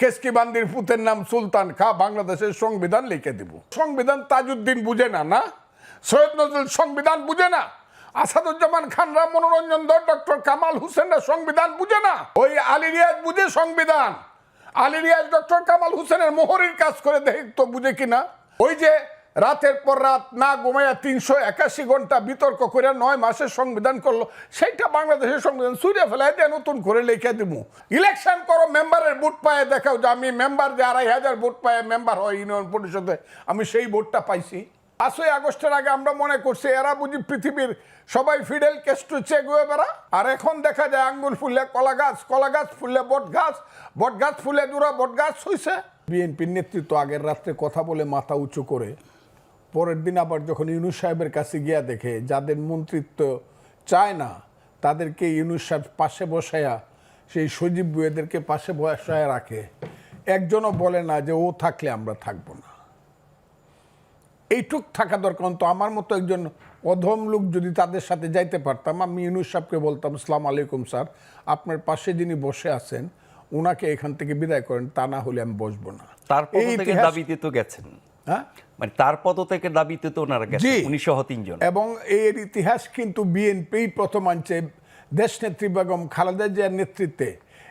কেসকি বান্দির পুতের নাম সুলতান খা বাংলাদেশের সংবিধান লিখে দিব। সংবিধান তাজউদ্দিন বুঝে না না? সৈয়দ নজরুল সংবিধান বুঝে না? আসাদুজ্জামান খানরা মনোরঞ্জন দর ডক্টর কামাল হোসেনরা সংবিধান বুঝে না? ওই আলী রিয়াজ বুঝে সংবিধান। আলী রিয়াজ, ডক্টর কামাল হোসেনের মোহরির কাজ করে দেখ তো বুঝে কিনা? ওই যে রাতের পর রাত না ঘুমাইয়া তিনশো একাশি ঘণ্টা বিতর্ক করে নয় মাসের সংবিধান করল, সেইটা বাংলাদেশের সংবিধান সুরে ফেলাই দিয়ে নতুন করে লিখে দিব ইলেকশন করো, মেম্বারের ভোট পায়ে দেখাও যে আমি মেম্বার যে আড়াই হাজার ভোট পায়ে মেম্বার হয় ইউনিয়ন পরিষদে, আমি সেই ভোটটা পাইছি। পাঁচই আগস্টের আগে আমরা মনে করছি এরা বুঝি পৃথিবীর সবাই ফিডেল কেস্টু চেগুয়ে বেড়া। আর এখন দেখা যায় আঙ্গুল ফুললে কলা গাছ কলা গাছ ফুললে বট গাছ বট গাছ ফুলে দূরা বট গাছ হইছে। বিএনপির নেতৃত্ব আগের রাত্রে কথা বলে মাথা উঁচু করে পরের দিন আবার যখন ইউনুস সাহেবের কাছে গিয়া দেখে যাদের মন্ত্রিত্ব চায় না তাদেরকে ইউনুস সাহেব পাশে বসায়া সেই সজীব বুয়েদেরকে পাশে বসায় রাখে। একজনও বলে না যে ও থাকলে আমরা থাকব না। এইটুক থাকা দরকার তো আমার মতো একজন অধম লোক যদি তাদের সাথে যাইতে পারতাম আমি ইউনুস সাহেবকে বলতাম সালাম আলাইকুম স্যার আপনার পাশে যিনি বসে আছেন ওনাকে এখান থেকে বিদায় করেন তা না হলে আমি বসবো না। তার পদ এই থেকে ইতিহাস- দাবিতে তো গেছেন। হ্যাঁ? মানে তার পদ থেকে দাবিতে তো ওনারা গেছেন জি। উনি সহ তিনজন। এবং এর ইতিহাস কিন্তু বিএনপি প্রথম আনছে দেশনেত্রী বেগম খালেদা জিয়ার নেতৃত্বে।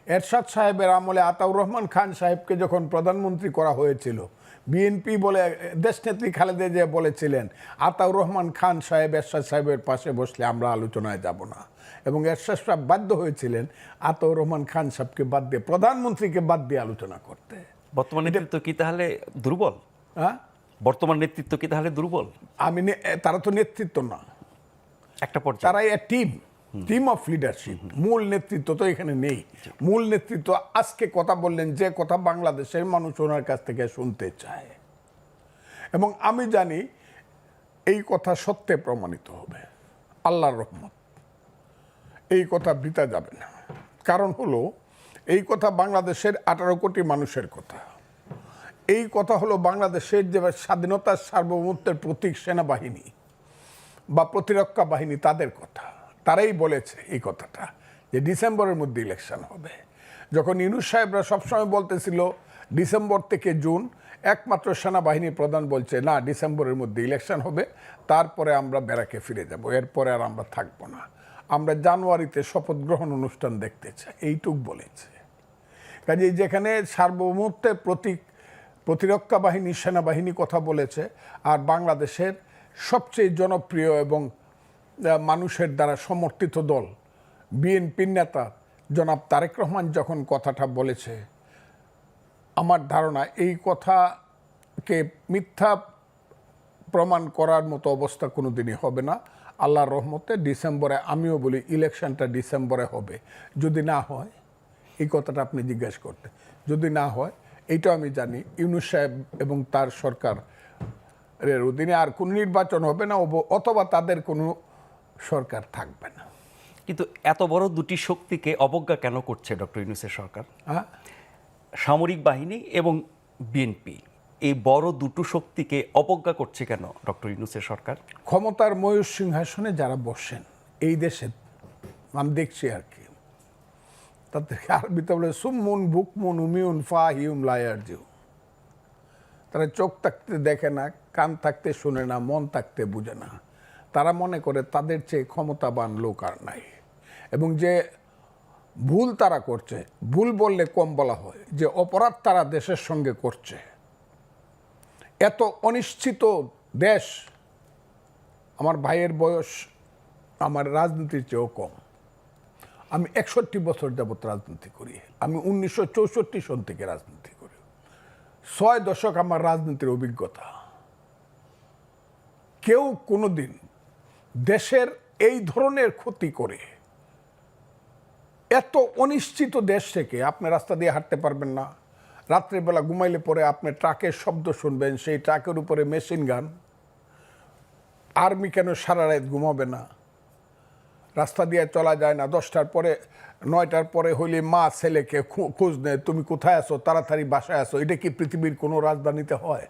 এরশাদ সাহেবের আমলে আতাউর রহমান খান সাহেবকে যখন প্রধানমন্ত্রী করা হয়েছিল বিএনপি বলে দেশনেত্রী খালেদা জিয়া বলেছিলেন আতাউর রহমান খান সাহেব এরশাদ সাহেবের পাশে বসলে আমরা আলোচনায় যাব না। এবং এরশাদ সাহেব বাধ্য হয়েছিলেন আতাউর রহমান খান সাহেবকে বাদ দিয়ে প্রধানমন্ত্রীকে বাদ দিয়ে আলোচনা করতে। বর্তমানে নেতৃত্ব কি তাহলে দুর্বল? হ্যাঁ? বর্তমান নেতৃত্ব কি তাহলে দুর্বল? আমি নে- তারা তো নেতৃত্ব না। একটা পর্যায়ে। তারা a team team of leadership মূল নেতৃত্ব তো এখানে নেই। মূল নেতৃত্ব আজকে কথা বললেন যে কথা বাংলাদেশের মানুষ ওনার কাছ থেকে শুনতে চায়। এবং আমি জানি এই কথা সত্যে প্রমাণিত হবে। আল্লাহর রহমত। এই কথা বৃতা যাবে না। কারণ হলো এই কথা বাংলাদেশের আঠারো কোটি মানুষের কথা। এই কথা হলো বাংলাদেশের যে স্বাধীনতার সার্বভৌমত্বের প্রতীক সেনাবাহিনী বা প্রতিরক্ষা বাহিনী, তাদের কথা। তারাই বলেছে এই কথাটা, যে ডিসেম্বরের মধ্যে ইলেকশন হবে। যখন ইউনুস সাহেবরা সবসময় বলতেছিল, ডিসেম্বর থেকে জুন একমাত্র সেনাবাহিনী প্রধান বলছে, না, ডিসেম্বরের মধ্যে ইলেকশন হবে, তারপরে আমরা ব্যারাকে ফিরে যাব, এরপরে আর আমরা থাকব না। আমরা জানুয়ারিতে শপথ গ্রহণ অনুষ্ঠান দেখতে চাই। এইটুক বলেছে। কাজে যেখানে সার্বভৌমত্বের প্রতীক প্রতিরক্ষা বাহিনী, সেনাবাহিনী কথা বলেছে আর বাংলাদেশের সবচেয়ে জনপ্রিয় এবং মানুষের দ্বারা সমর্থিত দল, বিএনপির নেতা জনাব তারেক রহমান যখন কথাটা বলেছে, আমার ধারণা এই কথাকে মিথ্যা প্রমাণ করার মতো অবস্থা কোনো দিনই হবে না। আল্লাহর রহমতে ডিসেম্বরে, আমিও বলি ইলেকশনটা ডিসেম্বরে হবে। যদি না হয়, এই কথাটা আপনি জিজ্ঞাসা করতে। যদি না হয় এইটাও আমি জানি। ইউনুস সাহেব এবং তার সরকার এর অধীনে আর কোনো নির্বাচন হবে না অথবা তাদের কোনো সরকার থাকবে না। কিন্তু এত বড় দুটি শক্তিকে অবজ্ঞা কেন করছে ডক্টর ইউনুসের সরকার? হ্যাঁ? সামরিক বাহিনী এবং বিএনপি এই বড় দুটো শক্তিকে অবজ্ঞা করছে কেন ডক্টর ইউনুসের সরকার? ক্ষমতার ময়ূর সিংহাসনে যারা বসেন এই দেশে আমি দেখছি আর কি। তাদেরকে আরবিতে বলে সুমুন বুকমুন উমিউন ফা হিউম লায়ার জিউ তারা চোখ থাকতে দেখে না, কান থাকতে শুনে না, মন থাকতে বুঝে না। তারা মনে করে তাদের চেয়ে ক্ষমতাবান লোক আর নাই। এবং যে ভুল তারা করছে, ভুল বললে কম বলা হয়, যে অপরাধ তারা দেশের সঙ্গে করছে। এত অনিশ্চিত দেশ, আমার ভাইয়ের বয়স, আমার রাজনীতির চেয়েও কম। আমি একষট্টি বছর যাবত রাজনীতি করি। আমি উনিশশো চৌষট্টি সন থেকে রাজনীতি করি। ছয় দশক আমার রাজনীতির অভিজ্ঞতা। কেউ কোনোদিন দেশের এই ধরনের ক্ষতি করে এত অনিশ্চিত দেশ থেকে আপনি রাস্তা দিয়ে হাঁটতে পারবেন না। রাত্রেবেলা ঘুমাইলে পরে আপনি ট্রাকের শব্দ শুনবেন, সেই ট্রাকের উপরে মেশিন গান। আর্মি কেন সারা রাত ঘুমাবে না? রাস্তা দিয়ে চলা যায় না। দশটার পরে, নয়টার পরে হইলে মা ছেলেকে খোঁজ নেয়, তুমি কোথায় আছো? তাড়াতাড়ি বাসায় আসো এটা কি পৃথিবীর কোনো রাজধানীতে হয়?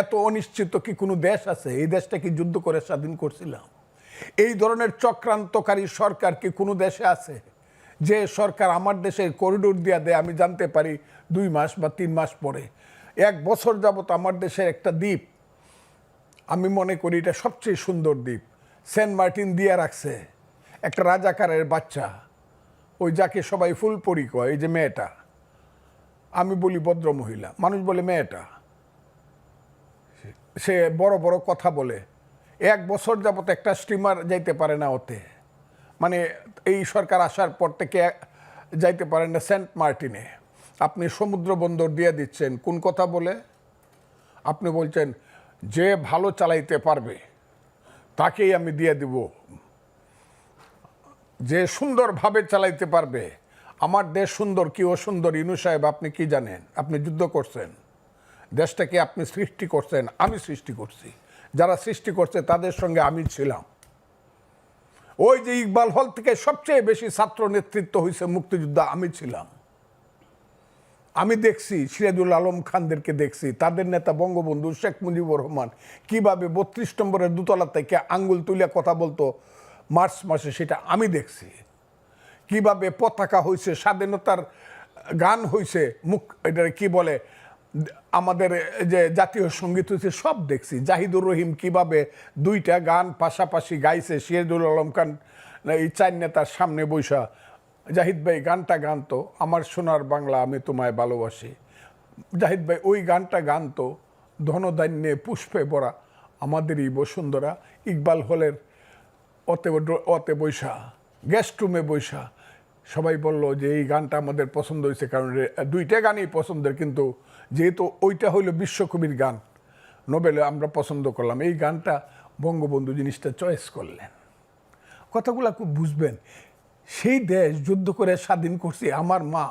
এত অনিশ্চিত কি কোনো দেশ আছে? এই দেশটা কি যুদ্ধ করে স্বাধীন করছিলাম? এই ধরনের চক্রান্তকারী সরকার কি কোনো দেশে আছে? যে সরকার আমার দেশের করিডোর দিয়া দেয়, আমি জানতে পারি দুই মাস বা তিন মাস পরে। এক বছর যাবত আমার দেশের একটা দ্বীপ। আমি মনে করি এটা সবচেয়ে সুন্দর দ্বীপ। সেন্ট মার্টিন দিয়ে রাখছে। একটা রাজাকারের বাচ্চা, ওই যাকে সবাই ফুলপরি কয়, এই যে মেয়েটা। আমি বলি ভদ্র মহিলা, মানুষ বলে মেয়েটা। সে বড় বড় কথা বলে। এক বছর যাবত একটা স্টিমার যাইতে পারে না ওতে। মানে এই সরকার আসার পর থেকে যাইতে পারে না সেন্ট মার্টিনে। আপনি সমুদ্র বন্দর দিয়ে দিচ্ছেন, কোন কথা বলে? আপনি বলছেন, যে ভালো চালাইতে পারবে, তাকেই আমি দিয়ে দিব। যে সুন্দরভাবে চালাইতে পারবে। আমার দেশ সুন্দর কি ও সুন্দর ইনু সাহেব, আপনি কি জানেন? আপনি যুদ্ধ করছেন। দেশটাকে আপনি সৃষ্টি করছেন, আমি সৃষ্টি করছি। যারা সৃষ্টি করছে, তাদের সঙ্গে আমি ছিলাম। ওই যে ইকবাল হল থেকে সবচেয়ে বেশি ছাত্র নেতৃত্ব হয়েছে মুক্তিযোদ্ধা, আমি ছিলাম। আমি দেখছি, সিরাজুল আলম খানদেরকে দেখছি। তাদের নেতা বঙ্গবন্ধু শেখ মুজিবুর রহমান কীভাবে বত্রিশ নম্বরের দুতলা থেকে আঙ্গুল তুলে কথা বলতো মার্চ মাসে সেটা আমি দেখছি। কীভাবে পতাকা হয়েছে স্বাধীনতার গান হয়েছে মুখ এটা কি বলে, আমাদের যে জাতীয় সংগীত হয়েছে সব দেখছি। জাহিদুর রহিম কীভাবে দুইটা গান পাশাপাশি গাইছে, সিরাজুল আলম খান, এই চার নেতার সামনে বৈশা জাহিদ ভাই গানটা গানতো, আমার সোনার বাংলা আমি তোমায় ভালোবাসি। জাহিদ ভাই ওই গানটা গানতো, ধনধান্যে পুষ্পে ভরা, আমাদেরই বসুন্ধরা, ইকবাল হলের অতে অতে বৈশা গেস্ট রুমে বৈশা সবাই বলল যে এই গানটা আমাদের পছন্দ হয়েছে কারণ দুইটা গানই পছন্দের, কিন্তু যেহেতু ওইটা হইল বিশ্বকবির গান নোবেলে আমরা পছন্দ করলাম। এই গানটা বঙ্গবন্ধু জিনিসটা চয়েস করলেন। কথাগুলো খুব বুঝবেন। সেই দেশ যুদ্ধ করে স্বাধীন করছে আমার মা,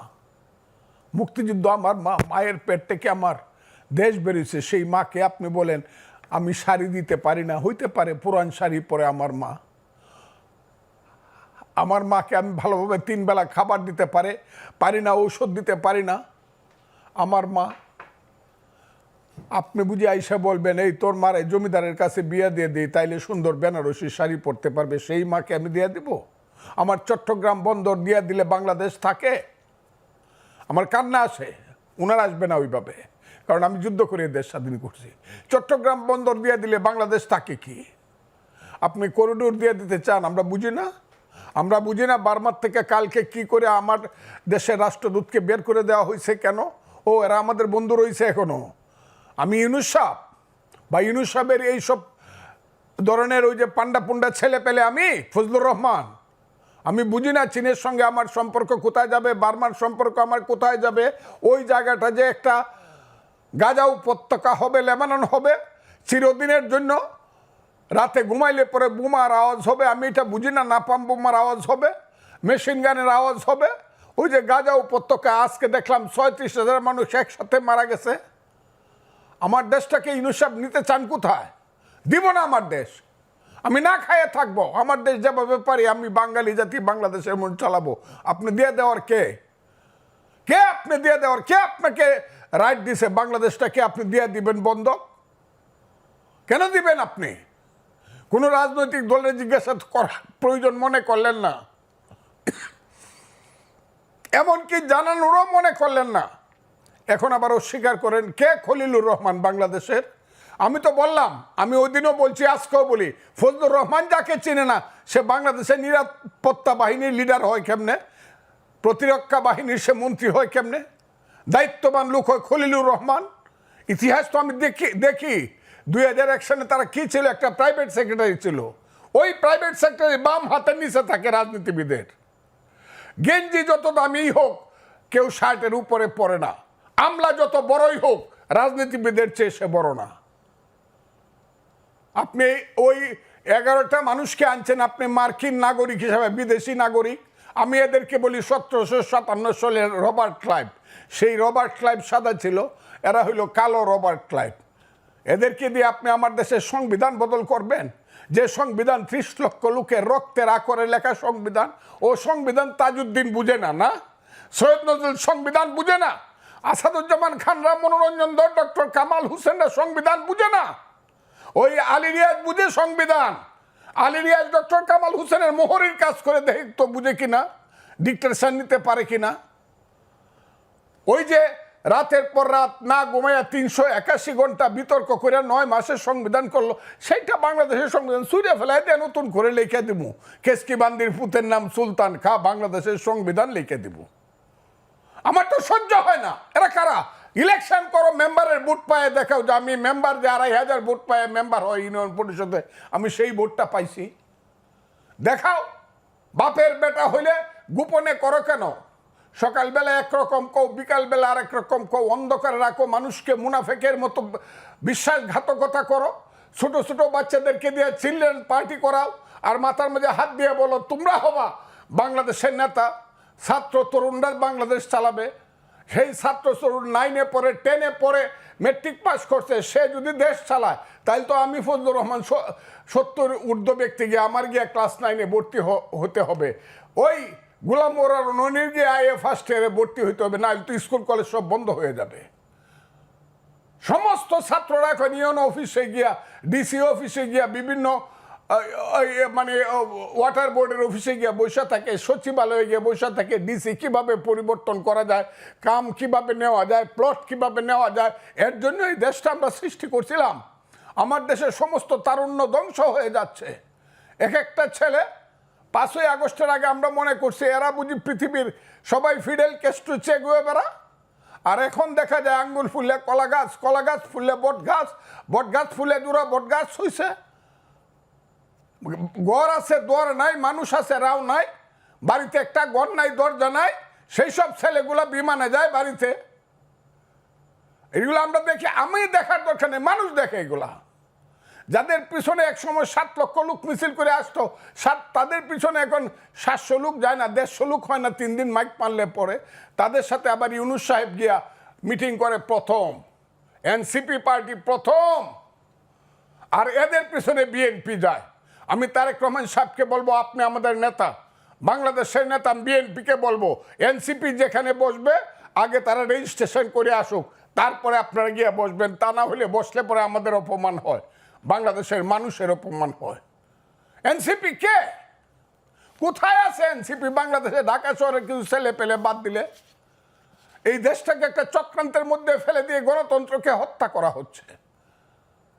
মুক্তিযুদ্ধ আমার মা, মায়ের পেট থেকে আমার দেশ বেরিয়েছে, সেই মাকে আপনি বলেন, আমি শাড়ি দিতে পারি না। হইতে পারে, পুরান শাড়ি পরে আমার মা। আমার মাকে আমি ভালোভাবে তিনবেলা খাবার দিতে পারে, পারি না, ঔষধ দিতে পারি না। আমার মা, আপনি বুঝি আইসা বলবেন, এই তোর মারে জমিদারের কাছে বিয়া দিয়ে দিই, তাইলে সুন্দর বেনারসি শাড়ি পরতে পারবে, সেই মাকে আমি দিয়ে দিব? আমার চট্টগ্রাম বন্দর দিয়ে দিলে বাংলাদেশ থাকে? আমার কান্না আসে, উনার আসবে না ওইভাবে, কারণ আমি যুদ্ধ করে দেশ স্বাধীন করছি। চট্টগ্রাম বন্দর দিয়ে দিলে বাংলাদেশ থাকে কি? আপনি করিডোর দিয়ে দিতে চান, আমরা বুঝি না? আমরা বুঝি না বার্মার থেকে কালকে কি করে আমার দেশের রাষ্ট্রদূতকে বের করে দেওয়া হয়েছে কেন? ও, এরা আমাদের বন্ধু রয়েছে এখনও আমি ইউনুস বা ইউনুস এইসব ধরনের ওই যে পান্ডা পুন্ডা ছেলে পেলে আমি, ফজলুর রহমান। আমি বুঝি না চীনের সঙ্গে আমার সম্পর্ক কোথায় যাবে, বার্মার সম্পর্ক আমার কোথায় যাবে, ওই জায়গাটা যে একটা গাজা উপত্যকা হবে, লেবানন হবে, চিরদিনের জন্য রাতে ঘুমাইলে পরে বোমার আওয়াজ হবে, আমি এটা বুঝি না, নাপাম বোমার আওয়াজ হবে মেশিন গানের আওয়াজ হবে। ওই যে গাজা উপত্যকা আজকে দেখলাম ছয়ত্রিশ হাজার মানুষ একসাথে মারা গেছে। আমার দেশটাকে ইনুসাব নিতে চান কোথায়? দিব না আমার দেশ। আমি না খাইয়ে থাকব, আমার দেশ যেভাবে পারি আমি বাঙালি জাতি, বাংলাদেশের মন চালাবো। আপনি দিয়ে দেওয়ার কে? কে আপনি দিয়ে দেওয়ার? কে আপনাকে রাইট দিছে? বাংলাদেশটাকে আপনি দিয়ে দিবেন বন্ধক কেন দিবেন আপনি? কোনো রাজনৈতিক দলের জিজ্ঞাসা করার প্রয়োজন মনে করলেন না। এমনকি জানানোরও মনে করলেন না। এখন আবার অস্বীকার করেন কে? খলিলুর রহমান বাংলাদেশের। আমি তো বললাম, আমি ওই দিনও বলছি, আজকেও বলি, ফজলুর রহমান যাকে চিনে না, সে বাংলাদেশের নিরাপত্তা বাহিনীর লিডার হয় কেমনে? প্রতিরক্ষা বাহিনীর সে মন্ত্রী হয় কেমনে? দায়িত্ববান লোক হয় খলিলুর রহমান। ইতিহাস তো আমি দেখি দেখি। দুই হাজার এক সালে তারা কি ছিল? একটা প্রাইভেট সেক্রেটারি ছিল। ওই প্রাইভেট সেক্রেটারি বাম হাতের নিচে থাকে রাজনীতিবিদের। গেঞ্জি যত দামি হোক, কেউ শার্টের উপরে পড়ে না। আমলা যত বড়ই হোক, রাজনীতিবিদের চেয়ে সে বড় না। আপনি ওই এগারোটা মানুষকে আনছেন, আপনি মার্কিন নাগরিক হিসাবে, বিদেশি নাগরিক। আমি এদেরকে বলি সতেরোশো সাতান্ন সালের রবার্ট ক্লাইভ। সেই রবার্ট ক্লাইভ সাদা ছিল, এরা হইল কালো রবার্ট ক্লাইভ। এদেরকে দিয়ে আপনি আমার দেশের সংবিধান বদল করবেন। যে সংবিধান ত্রিশ লক্ষ লোকের রক্তের আকরে লেখা সংবিধান, ও সংবিধান তাজউদ্দিন বুঝে না না? সৈয়দ নজরুল সংবিধান বুঝে না? আসাদুজ্জামান খানরা মনোরঞ্জন দর ডক্টর কামাল হোসেনরা সংবিধান বুঝে না? ওই আলী রিয়াজ বুঝে সংবিধান। আলী রিয়াজ, ডক্টর কামাল হোসেনের মোহরের কাজ করে দেখ তো বুঝে কিনা? ডিক্টেশন নিতে পারে কিনা? ওই যে রাতের পর রাত না ঘুমাইয়া তিনশো একাশি ঘণ্টা বিতর্ক করে নয় মাসের সংবিধান করল, সেইটা বাংলাদেশের সংবিধান সুরে ফেলায় দিয়ে নতুন করে লিখে দিব কেসকি বান্দির পুতের নাম সুলতান খা, বাংলাদেশের সংবিধান লিখে দিব আমার তো সহ্য হয় না। এরা কারা? ইলেকশন করো, মেম্বারের ভোট পায়ে, দেখাও যে আমি মেম্বার যে আড়াই হাজার ভোট পায়ে, মেম্বার হয় ইউনিয়ন পরিষদে, আমি সেই ভোটটা পাইছি। দেখাও, বাপের বেটা হইলে গোপনে করো কেন? সকালবেলা একরকম কও, বিকালবেলা আরেক রকম কও, অন্ধকারে রাখো, মানুষকে মুনাফেকের মতো বিশ্বাসঘাতকতা করো। ছোট ছোট বাচ্চাদেরকে দিয়ে চিলড্রেন পার্টি করাও, আর মাথার মধ্যে হাত দিয়ে বলো, তোমরা হবা বাংলাদেশের নেতা, ছাত্র তরুণরা বাংলাদেশ চালাবে। সেই ছাত্র তরুণ নাইনে পড়ে টেনে পড়ে মেট্রিক পাস করছে, সে যদি দেশ চালায় তাহলে তো আমি ফজলুর রহমান সত্তর ঊর্ধ্ব ব্যক্তি গিয়ে আমার গিয়ে ক্লাস নাইনে ভর্তি হতে হবে। ওই গুলাম মোরার ননির গিয়ে আইএ ফার্স্ট ইয়ারে ভর্তি হতে হবে, না তো স্কুল কলেজ সব বন্ধ হয়ে যাবে। সমস্ত ছাত্ররা এখন ইউন অফিসে গিয়া, ডিসি অফিসে গিয়া, বিভিন্ন মানে ওয়াটার বোর্ডের অফিসে গিয়া বসে থাকে, সচিবালয়ে গিয়ে বসে থাকে ডিসি কীভাবে পরিবর্তন করা যায়, কাম কীভাবে নেওয়া যায় প্লট কীভাবে নেওয়া যায়, এর জন্য এই দেশটা আমরা সৃষ্টি করছিলাম। আমার দেশের সমস্ত তারুণ্য ধ্বংস হয়ে যাচ্ছে। এক একটা ছেলে পাঁচই আগস্টের আগে আমরা মনে করছি, এরা বুঝি পৃথিবীর সবাই ফিডেল কেস্টু চেক হয়ে বেড়া আর এখন দেখা যায় আঙ্গুল ফুললে কলা গাছ কলা গাছ ফুললে বট গাছ বট গাছ ফুলে দূরা বট গাছ হইছে। গড় আছে দর নাই, মানুষ আছে, রাও নাই, বাড়িতে একটা গড় নাই, দরজা নাই, সেই সব ছেলেগুলা বিমানে যায় বাড়িতে। এগুলো আমরা দেখি, আমি দেখার দরকার নেই, মানুষ দেখে এগুলা। যাদের পিছনে এক সময় সাত লক্ষ লোক মিছিল করে আসতো, সাত তাদের পিছনে এখন সাতশো লোক যায় না, দেড়শো লোক হয় না, তিন দিন মাইক পারলে পরে। তাদের সাথে আবার ইউনুস সাহেব গিয়া মিটিং করে প্রথম। এনসিপি পার্টি প্রথম। আর এদের পিছনে বিএনপি যায়। আমি তারেক রহমান সাহেবকে বলব, আপনি আমাদের নেতা। বাংলাদেশের নেতা বিএনপিকে বলব, এনসিপি যেখানে বসবে, আগে তারা রেজিস্ট্রেশন করে আসুক। তারপরে আপনারা গিয়ে বসবেন, তা না হলে বসলে পরে আমাদের অপমান হয়। বাংলাদেশের মানুষের অপমান হয়। এনসিপি কে? কোথায় আছে এনসিপি বাংলাদেশে ঢাকা শহরে কিছু ছেলে পেলে বাদ দিলে? এই দেশটাকে একটা চক্রান্তের মধ্যে ফেলে দিয়ে গণতন্ত্রকে হত্যা করা হচ্ছে।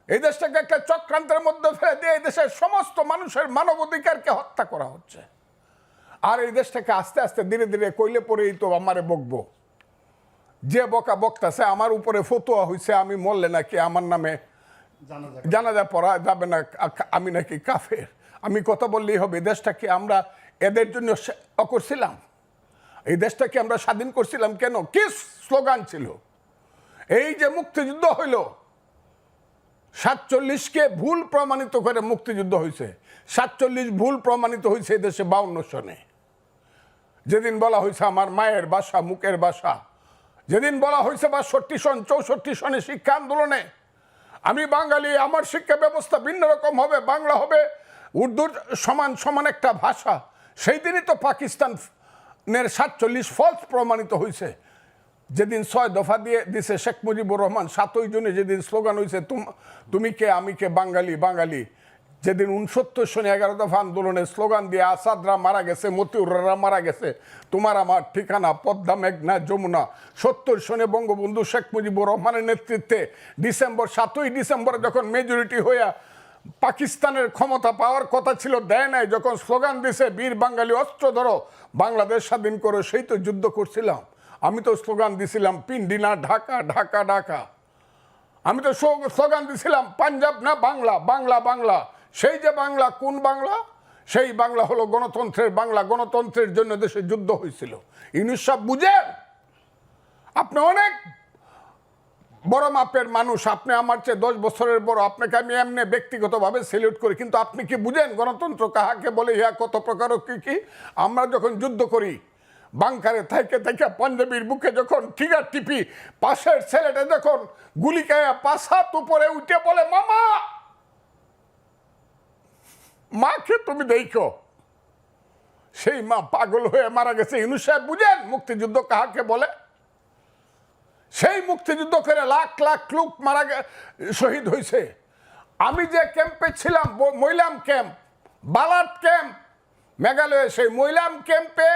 এই দেশটাকে একটা চক্রান্তের মধ্যে ফেলে দিয়ে এই দেশের সমস্ত মানুষের মানবাধিকারকে হত্যা করা হচ্ছে। আর এই দেশটাকে আস্তে আস্তে ধীরে ধীরে কইলে পরেই তো আমারে বকবো। যে বকা বক্তাছে, আমার উপরে ফতুয়া হয়েছে আমি মরলে নাকি আমার নামে জানাজা পড়া যাবে না আমি নাকি কাফের। আমি কথা বললেই হবে দেশটাকে আমরা এদের জন্য করছিলাম? এই দেশটাকে আমরা স্বাধীন করছিলাম কেন? কি স্লোগান ছিল? এই যে মুক্তিযুদ্ধ হইল, সাতচল্লিশকে ভুল প্রমাণিত করে মুক্তিযুদ্ধ হয়েছে সাতচল্লিশ ভুল প্রমাণিত হয়েছে দেশে বাউন্ন সনে। যেদিন বলা হয়েছে আমার মায়ের বাসা, মুখের বাসা। যেদিন বলা হয়েছে বাষট্টি সন, চৌষট্টি সনে শিক্ষা আন্দোলনে আমি বাঙালি, আমার শিক্ষা ব্যবস্থা ভিন্ন রকম হবে, বাংলা হবে। উর্দুর সমান সমান একটা ভাষা। সেই দিনই তো পাকিস্তানের সাতচল্লিশ ফলস প্রমাণিত হয়েছে যেদিন ছয় দফা দিয়ে দিছে শেখ মুজিবুর রহমান, সাতই জুনে যেদিন স্লোগান হয়েছে তুম- তুমি কে, আমি কে, বাঙালি বাঙালি। যেদিন উনসত্তর সনে এগারো দফা আন্দোলনের স্লোগান দিয়ে আসাদরা মারা গেছে, মতিউররা মারা গেছে, তোমার আমার ঠিকানা, পদ্মা, মেঘনা, যমুনা। সত্তর সনে বঙ্গবন্ধু শেখ মুজিবুর রহমানের নেতৃত্বে ডিসেম্বর সাতই ডিসেম্বর যখন মেজরিটি হইয়া পাকিস্তানের ক্ষমতা পাওয়ার কথা ছিল, দেয় নাই, যখন স্লোগান দিছে, বীর বাঙালি অস্ত্র ধরো, বাংলাদেশ স্বাধীন করো, সেই তো যুদ্ধ করছিলাম। আমি তো স্লোগান দিছিলাম, পিন্ডিনা, ঢাকা ঢাকা ঢাকা। আমি তো স্লোগান দিছিলাম, পাঞ্জাব না বাংলা বাংলা বাংলা। সেই যে বাংলা, কোন বাংলা? সেই বাংলা হলো গণতন্ত্রের বাংলা, গণতন্ত্রের জন্য দেশে যুদ্ধ হয়েছিল। ইউনুস সাহেব বুঝেন? আপনি অনেক বড় মাপের মানুষ, আপনি আমার চেয়ে দশ বছরের বড়, আপনাকে আমি এমনি ব্যক্তিগতভাবে সেলিউট করি, কিন্তু আপনি কি বুঝেন গণতন্ত্র কাহাকে বলে, ইহা কত প্রকার কি কি? আমরা যখন যুদ্ধ করি, বাংকারে থাইকে থেকে পাঞ্জাবির বুকে যখন ঠিগার টিপি, পাশের ছেলেটা যখন গুলি খায়া হাত উপরে উঠে বলে, মামা! মাকে তুমি দেখো। সেই মা পাগল হয়ে মারা গেছে। ইনু সাহেব বুঝেন মুক্তিযুদ্ধ কাহাকে বলে? সেই মুক্তিযুদ্ধ করে লাখ লাখ লোক মারা শহীদ হয়েছে আমি যে ক্যাম্পে ছিলাম মৈলাম ক্যাম্প বালাট ক্যাম্প, মেঘালয়ে সেই মৈলাম ক্যাম্পে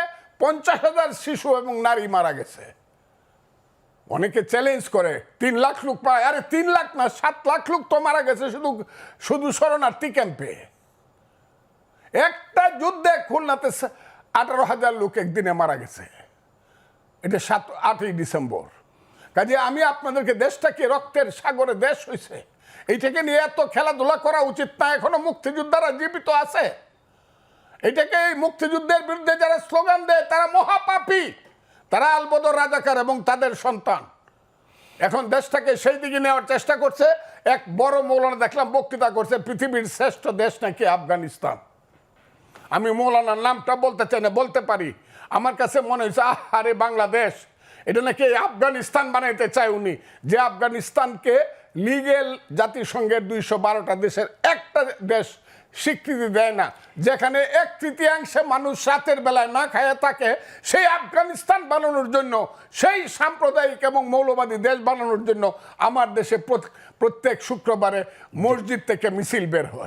পঞ্চাশ হাজার শিশু এবং নারী মারা গেছে। অনেকে চ্যালেঞ্জ করে, তিন লাখ লোক প্রায় আরে তিন লাখ না, সাত লাখ লোক তো মারা গেছে শুধু শুধু শরণার্থী ক্যাম্পে। একটা যুদ্ধে খুলনাতে আঠারো হাজার লোক একদিনে মারা গেছে। এটা সাত, আটই ডিসেম্বর। কাজে আমি আপনাদেরকে দেশটাকে রক্তের সাগরে দেশ হয়েছে এইটাকে নিয়ে এত খেলাধুলা করা উচিত না, এখনও মুক্তিযোদ্ধারা জীবিত আছে। এটাকে এই মুক্তিযুদ্ধের বিরুদ্ধে যারা স্লোগান দেয়, তারা মহাপাপী। তারা আলবদর রাজাকার এবং তাদের সন্তান। এখন দেশটাকে সেই দিকে নেওয়ার চেষ্টা করছে, এক বড় মৌলানা দেখলাম বক্তৃতা করছে, পৃথিবীর শ্রেষ্ঠ দেশ নাকি আফগানিস্তান। আমি মৌলানার নামটা বলতে চাই না, বলতে পারি। আমার কাছে মনে হয়েছে আহ আরে বাংলাদেশ। এটা নাকি আফগানিস্তান বানাইতে চায় উনি। যে আফগানিস্তানকে লিগেল জাতিসংঘের দুইশো বারোটা দেশের একটা দেশ স্বীকৃতি দেয় না, যেখানে এক তৃতীয়াংশে মানুষ রাতের বেলায় না খায় থাকে, সেই আফগানিস্তান বানানোর জন্য, সেই সাম্প্রদায়িক এবং মৌলবাদী দেশ বানানোর জন্য আমার দেশে প্রত- প্রত্যেক শুক্রবারে মসজিদ থেকে মিছিল বের হয়।